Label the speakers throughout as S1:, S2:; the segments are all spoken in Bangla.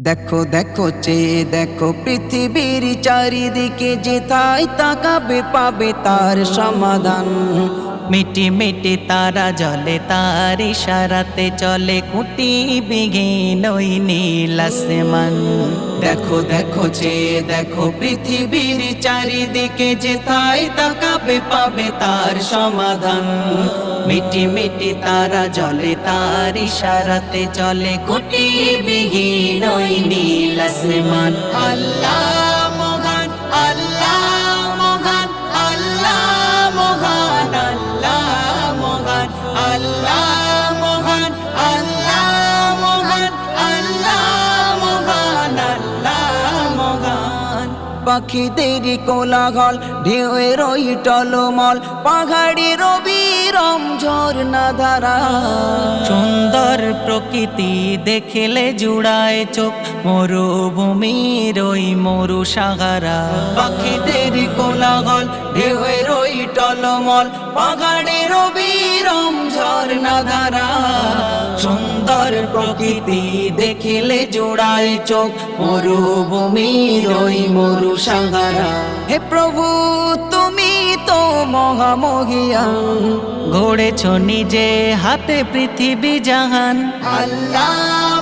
S1: দেখো দেখো চেয়ে দেখো পৃথিবীর চারিদিকে যেথায় তাকাবে পাবে তার সমাধান।
S2: মিটি মিটি তারা জলে, তার ইশারাতে চলে। কুটি বিঘিন ওই নীল আসমান।
S1: দেখো দেখো যে দেখো, পৃথিবীর চারিদিকে যে তাই তাকাবে, পাবে তার সমাধান।
S2: মিটি মিটি তারা জলে, তার ইশারাতে চলে। কুটি বিঘিন ওই নীল আসমান।
S1: আল্লাহ পাখিদের কোলাহল ঢেউয়ের ওই টলমল পাহাড়ের বিরম ঝর্ণা ধারা
S2: সুন্দর প্রকৃতি দেখলে জুড়ায় চোখ, মরুভূমির ওই মরু সাহারা
S1: পাখিদের কোলাহল ঢেউয়ের ওই টলমল পাহাড়ের বিরম ঝর্ণা ধারা সুন্দর প্রকৃতি দেখিলে জোড়ায় চোখ মরুভূমির রই মরু সাঙ্গারা হে প্রভু তুমি তো মহামহিয়ান
S2: ঘোড়েছ নিজে হাতে পৃথিবী জাহান।
S1: আল্লাহ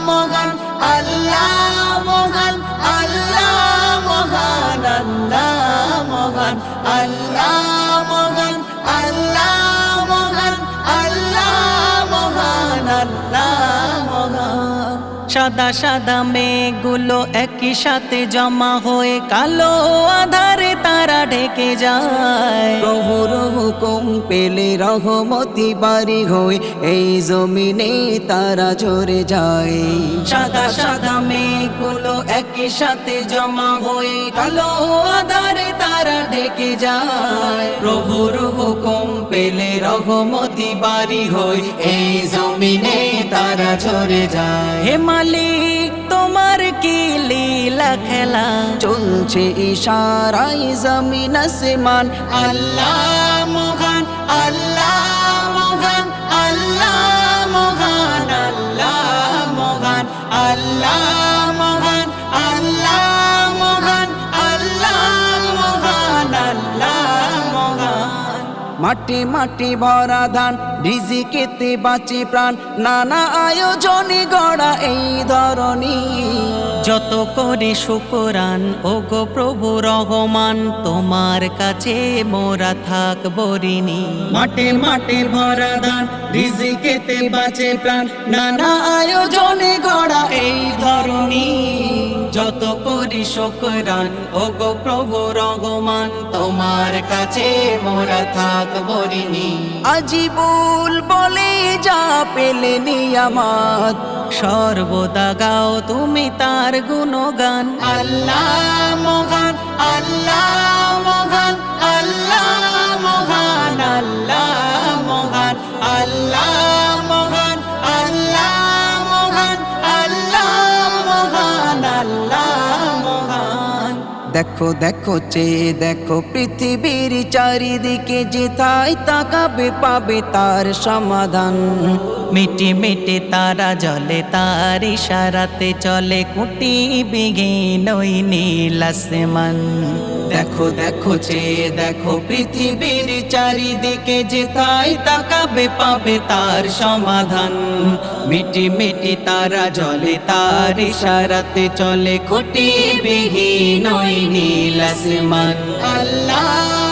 S1: মহান আল্লাহ
S2: সাদা সাদা মেঘগুলো একই সাথে জমা হয়ে কালো আধারে তারা ঢেকে যায়।
S1: প্রভুর হুকুম পেলে রহমতি বাড়ি হয়ে এই জমিনে তারা ঝরে যায়। সাদা সাদা মেঘগুলো একই সাথে জমা হয়ে কালো আধারে তারা ঢেকে যায়। প্রভুর হুকুম পেলে রহমতি বাড়ি হয়ে এই জমিনে তারা ছড়ে যায়।
S2: হে মালিক তোমার কি লীলা খেলা?
S1: চলছে ইশারাই জমিন আসমান। আল্লাহ মহান আল্লাহ মাটি মাটি ভরা ধান রিজিকেতে বাঁচে প্রাণ। নানা আয়োজনে গড়া এই ধরনী
S2: যত করি শুকরান ও গো প্রভু রহমান তোমার কাছে মোরা থাক বরিনি
S1: মাঠে মাঠে ভরা ধান রিজিকেতে বাঁচে প্রাণ। নানা আয়োজনে গড়া এই ধরনী যত করি শোকরান ও গো প্রভু রঘমান তোমার কাছে মোরা থাক বলিনি। আজি বল বলে যা পেলে আমার।
S2: সর্বদা গাও তুমি তার গুণগান।
S1: আল্লাহ মহান আল্লাহ দেখো দেখো চে দেখো, পৃথিবীর চারিদিকে যে যেথায় তাকাবে, পাবে তার সমাধান।
S2: মিটি মিটি তারা জলে, তার ইশারাতে চলে, কুটি বিঘে নই নীল আসমান।
S1: দেখো দেখো, চেয়ে দেখো, পৃথিবীর চারিদিকে যে তাই তাকাবে, পাবে তার সমাধান। মিটি মিটি তারা জলে, তার ইশারাতে চলে খুটি বিহীন নীল আসমান। আল্লাহ!